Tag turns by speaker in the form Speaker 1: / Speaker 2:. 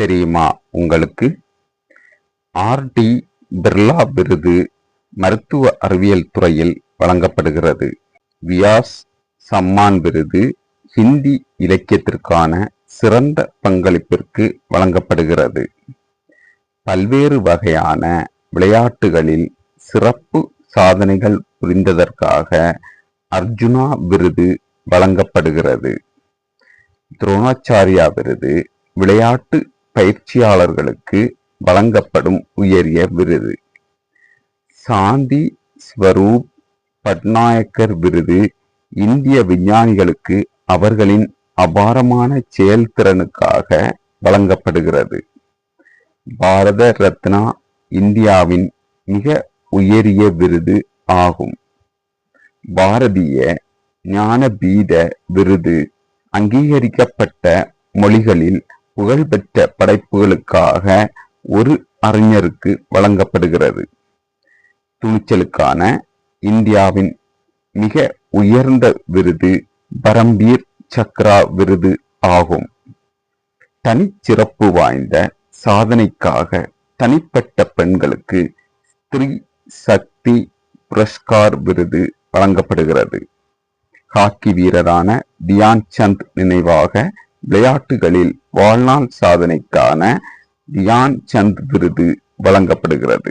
Speaker 1: தெரியுமா உங்களுக்கு? ஆர்டி பிர்லா விருது மருத்துவ அறிவியல் துறையில் வழங்கப்படுகிறது. வியாஸ் சம்மான் விருது ஹிந்தி இலக்கியத்திற்கான சிறந்த பங்களிப்பிற்கு வழங்கப்படுகிறது. பல்வேறு வகையான விளையாட்டுகளில் சிறப்பு சாதனைகள் புரிந்ததற்காக அர்ஜுனா விருது வழங்கப்படுகிறது. துரோணாச்சாரியா விருது விளையாட்டு பயிற்சியாளர்களுக்கு வழங்கப்படும் உயரிய விருது. சாந்தி ஸ்வரூப் பட்நாயக்கர் விருது இந்திய விஞ்ஞானிகளுக்கு அவர்களின் அபாரமான செயல்திறனுக்காக வழங்கப்படுகிறது. பாரத ரத்னா இந்தியாவின் மிக உயரிய விருது ஆகும். பாரதிய ஞானபீட விருது அங்கீகரிக்கப்பட்ட மொழிகளில் புகழ்பெற்ற படைப்புகளுக்காக ஒரு அறிஞருக்கு வழங்கப்படுகிறது. துணிச்சலுக்கான இந்தியாவின் மிக உயர்ந்த விருது பரம்பீர் சக்ரா விருது ஆகும். தனிச்சிறப்பு வாய்ந்த சாதனைக்காக தனிப்பட்ட பெண்களுக்கு ஸ்திரீ சக்தி புரஸ்கார் விருது வழங்கப்படுகிறது. ஹாக்கி வீரரான தியான் சந்த் நினைவாக விளையாட்டுகளில் வாழ்நாள் சாதனைக்கான தியான் சந்த் விருது வழங்கப்படுகிறது.